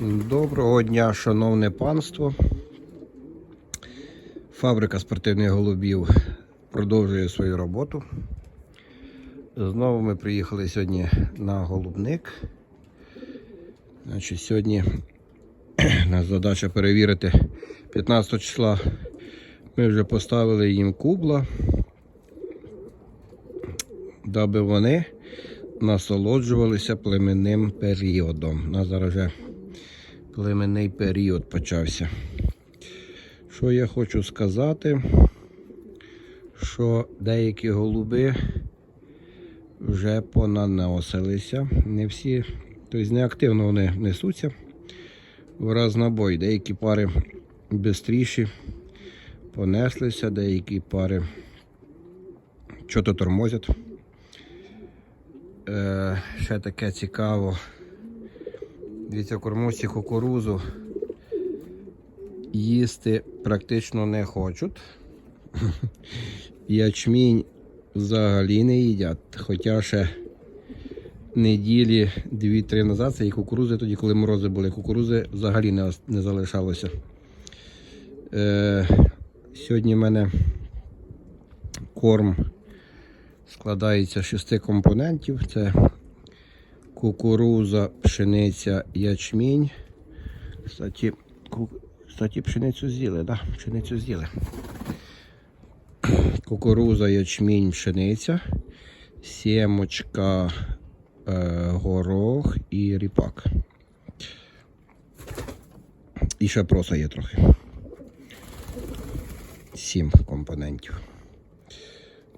Доброго дня, шановне панство. Фабрика спортивних голубів продовжує свою роботу. Знову ми приїхали сьогодні на голубник. Значить, сьогодні у нас задача перевірити 15 числа. Ми вже поставили їм кубла, даби вони насолоджувалися племенним періодом. У нас зараз вже племенний період почався. Що я хочу сказати, що деякі голуби вже понаносилися. Не всі, тобто неактивно вони несуться в раз на бой. Деякі пари швидші понеслися, деякі пари що-то тормозять. Е, ще таке цікаво. Дивіться, кормусі кукурузу їсти практично не хочуть. Ячмінь взагалі не їдять. Хоча ще неділі 2-3 назад це і кукурузи, тоді, коли морози були, кукурузи взагалі не, не залишалося. Е, сьогодні в мене корм складається з шести компонентів. Це кукуруза, пшениця, ячмінь. Кстати, ку... Кстати пшеницю з'їли, да? Пшеницю з'їли. Кукуруза, ячмінь, пшениця, сімочка, е, горох і ріпак. І ще проса є трохи. Сім компонентів.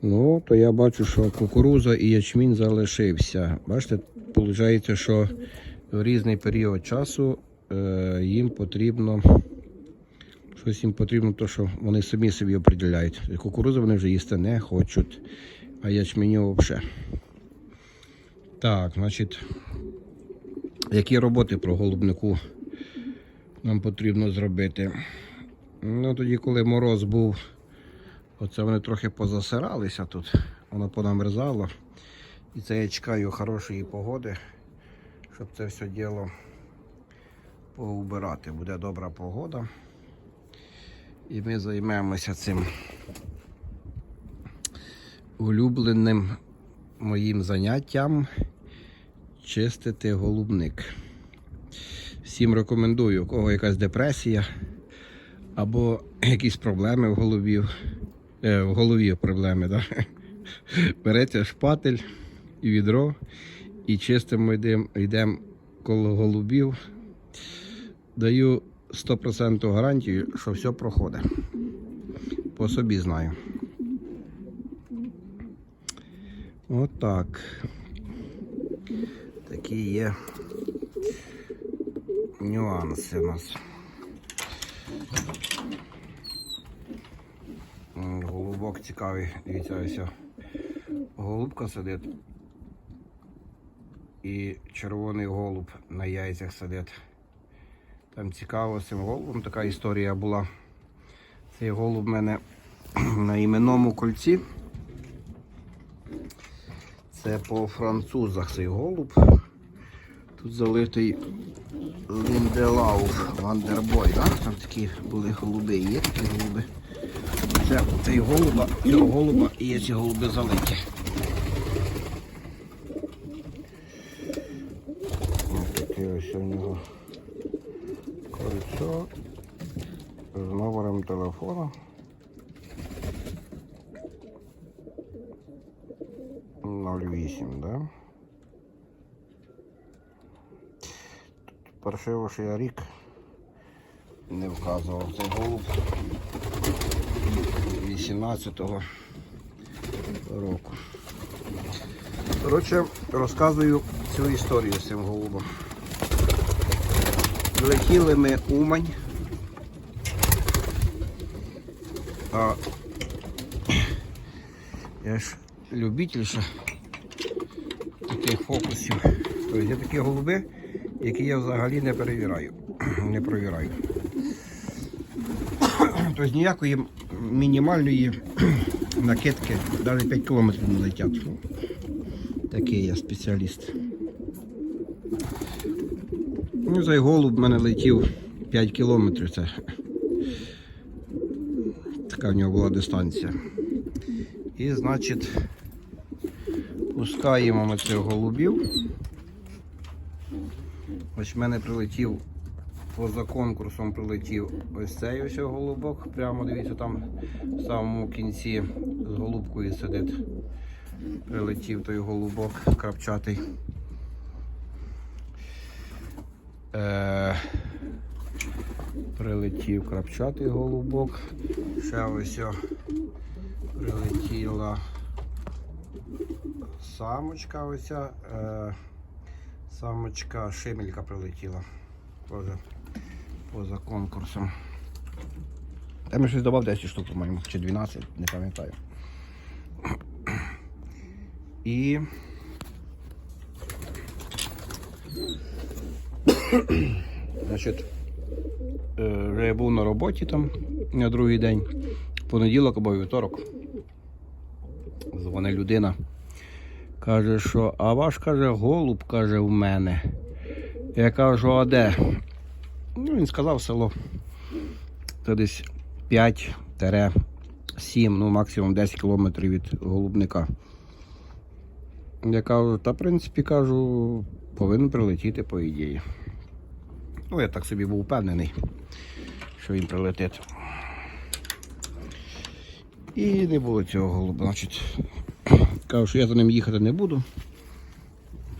Ну, то я бачу, що кукуруза і ячмінь залишився. Бачите, виходить, що в різний період часу е, їм потрібно. Щось їм потрібно, то що вони самі собі определяють. Кукурузу вони вже їсти не хочуть, а ячменю взагалі. Так, значить, які роботи про голубнику нам потрібно зробити? Ну, тоді, коли мороз був. Оце вони трохи позасиралися тут, воно понамерзало. І це я чекаю хорошої погоди, щоб це все діло поубирати. Буде добра погода. І ми займемося цим улюбленим моїм заняттям чистити голубник. Всім рекомендую, у кого якась депресія або якісь проблеми в голові. Е, в голові проблеми, да? Береться шпатель і відро і чистимо йдемо йдем коло голубів. Даю 100% гарантію, що все проходить. По собі знаю. Отак. Такі є нюанси у нас. Голубок цікавий, дивіться, ось. Голубка сидить. І червоний голуб на яйцях сидить. Там цікаво з цим голубом така історія була. Цей голуб в мене на іменному кольці. Це по французах цей голуб. Тут залитий Лінделауф Вандербой. Да? Там такі були голуби, є такі голуби. Це цей голуба, цього голуба і є ці голуби залиті. Ось таке ось у нього кольцо з номером телефону. Ноль вісім, да? Паршиво, що я рік не вказував цей голуб 18-го року. Коротше, розказую цю історію з цим голубом. Летіли ми Умань. А я ж любитель таких фокусів. Тобто є такі голуби, які я взагалі не перевіряю. Не провіраю. Тобто ніякої мінімальної накидки навіть 5 кілометрів не летять. Такий я спеціаліст. Ну, цей голуб в мене летів 5 кілометрів. Це така в нього була дистанція. І, значить, пускаємо ми цих голубів. Ось в мене прилетів, поза конкурсом прилетів ось цей ось голубок. Прямо дивіться, там в самому кінці з голубкою сидить. Прилетів той голубок крапчатий. Е, прилетів крапчатий голубок. Ще ось прилетіла самочка ось. Е, самочка шимелька прилетіла. Поза, поза конкурсом. Там я щось додав 10 штук, по-моєму, чи 12, не пам'ятаю. І Значить, е, я був на роботі там на другий день, понеділок або вівторок. Дзвонить людина. Каже, що а ваш каже, голуб каже в мене. Я кажу, а де? Ну, він сказав село. Це десь 5-7, ну максимум 10 кілометрів від голубника. Я кажу, та в принципі кажу, повинен прилетіти по ідеї. Ну, я так собі був впевнений, що він прилетить. І не було цього голуба. Значить, кажу, що я за ним їхати не буду.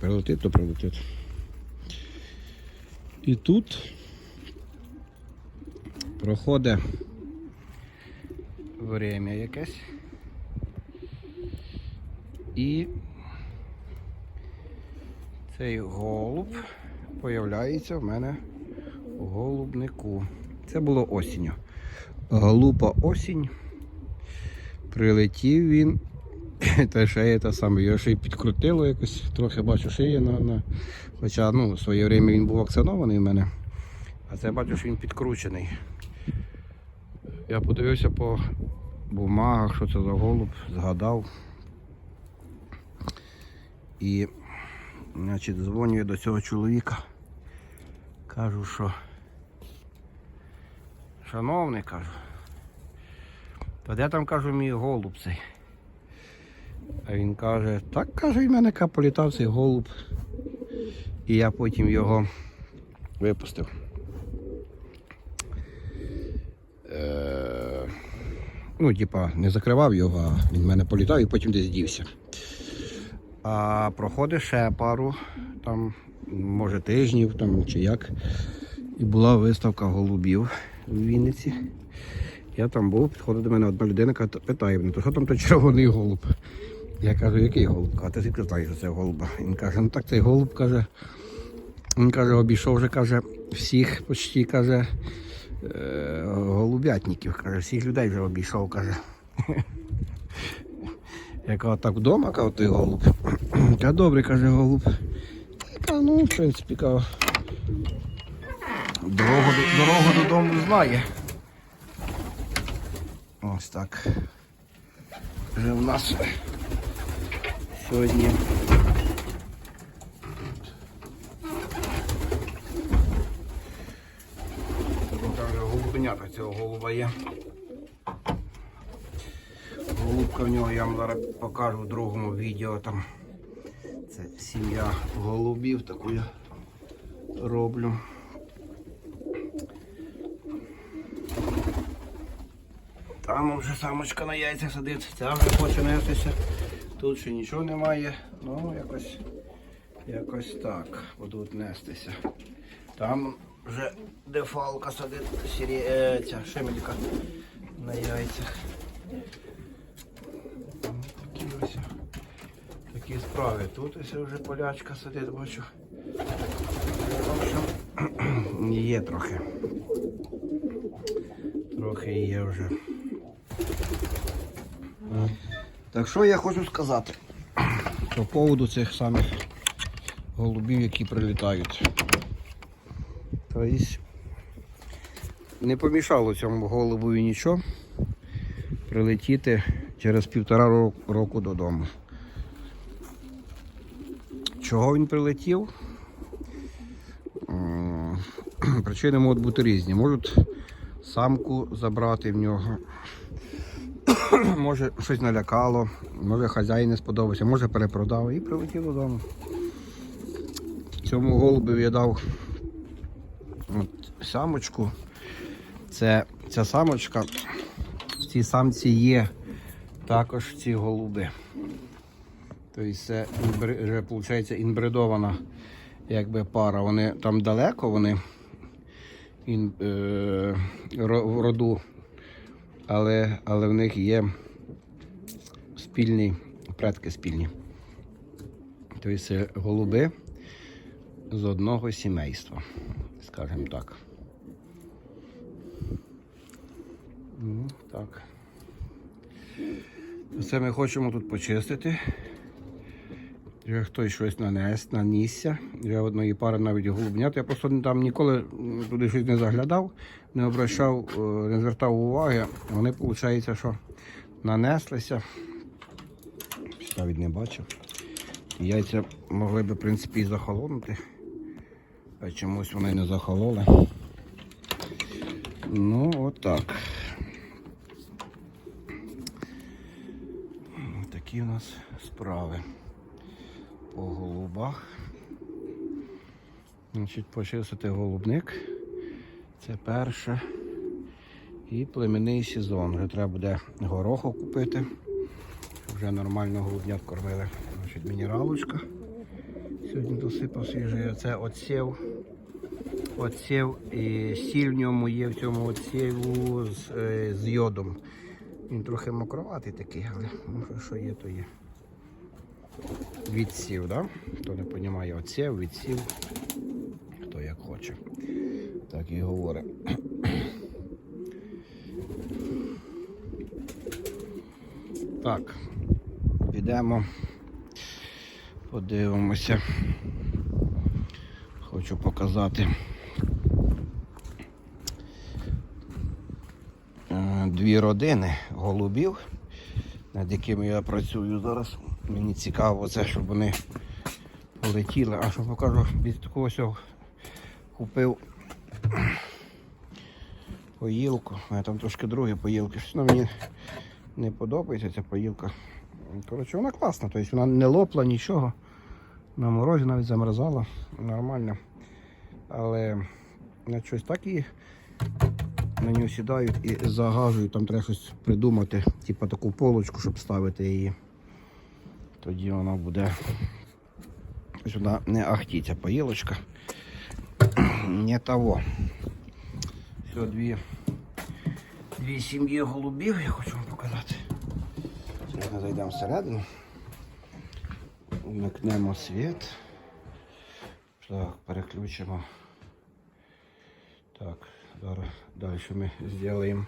Прилетить, то прилетить. І тут проходить время якесь. І цей голуб появляється в мене у голубнику. Це було осінню. Глупа осінь. Прилетів він. Та шея та саме, його ще й підкрутило якось, трохи бачу шиє на, на. Хоча ну, в своє время він був вакцинований в мене. А це бачу, що він підкручений. Я подивився по бумагах, що це за голуб, згадав. І значить, дзвоню я до цього чоловіка. Кажу, що шановний кажу. Та де там кажу мій голуб цей? А він каже, так каже, і мене політав цей голуб. І я потім його випустив. Ну, типа, не закривав його, а він в мене політав і потім десь дівся. А проходить ще пару, там, може тижнів там, чи як. І була виставка голубів в Вінниці. Я там був, підходить до мене одна людина, каже, питає мене, то що там той червоний голуб? Я кажу, який голуб? А ти звідки знаєш, що це голуба? Він каже, ну так цей голуб каже. Він каже, обійшов вже каже, всіх почти каже, голубятників. Каже, всіх людей вже обійшов, каже. Я кажу, так вдома, каже, той голуб. Та добре, каже голуб. Кажу, ну, в принципі, кажу, дорогу, дорогу додому знає. Ось так. Вже в нас сьогодні. Тут там вже голубенята цього голуба є. Голубка в нього я вам зараз покажу в другому відео. Там це сім'я голубів, таку я роблю. Там вже самочка на яйцях сидить, ця вже хоче нестися. Тут ще нічого немає. Ну, якось, якось так будуть нестися. Там вже дефалка сидить, сірі, е, ця шемелька на яйцях. Такі ось такі справи. Тут ось вже полячка сидить, бачу. Є трохи. Трохи є вже. Так що я хочу сказати по поводу цих самих голубів, які прилітають. Тобто не помішало цьому голубові нічого прилетіти через півтора року додому. Чого він прилетів? Причини можуть бути різні. Можуть самку забрати в нього. може щось налякало, може хазяїн не сподобався, може перепродав і прилетів додому. Цьому голубеві я дав самочку. Це, ця самочка, в цій самці є також ці голуби. Тобто це вже виходить інбридована якби пара. Вони там далеко, вони ін, е, в роду, але, але в них є спільні, предки спільні. Тобто це голуби з одного сімейства, скажімо так. Ну, так. Це ми хочемо тут почистити. Вже хтось щось нанес, нанісся. Вже одної пари навіть голубнят. Я просто там ніколи туди щось не заглядав, не обращав, е, не звертав уваги. Вони, виходить, що нанеслися. Навіть не бачив. Яйця могли б, в принципі, і захолонути. А чомусь вони не захололи. Ну, отак. Такі у нас справи по голубах. Значить, почистити голубник. Це перше. І племінний сезон. Вже треба буде гороху купити. Вже нормально голубнят кормили. Значить, мінералочка. Сьогодні досипав свіжий. Це отсів. Отсів і сіль в ньому є в цьому отсіву з, е, з йодом. Він трохи мокроватий такий, але може що є, то є. Відсів, да? Хто не розуміє, отсів, відсів. Хто як хоче. Так і говорить. Так, підемо, подивимося. Хочу показати е, дві родини голубів, над якими я працюю зараз. Мені цікаво це, щоб вони полетіли. А що покажу, від такого купив поїлку. У мене там трошки другі поїлки. Щось мені не подобається ця поїлка. Коротше, вона класна, тобто вона не лопла нічого. На морозі навіть замерзала. Нормально. Але на щось так і на нього сідають і загажують, там треба щось придумати, типу таку полочку, щоб ставити її. Тоді вона буде. Вона не ахтіться поїлочка. Не того. Все, дві, дві сім'ї голубів я хочу вам показати. Зараз зайдемо всередину. Вмикнемо світ. Так, переключимо. Так, зараз далі ми зробимо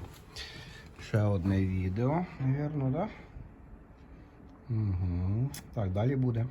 ще одне відео, мабуть, да? Угу. Так, далі буде.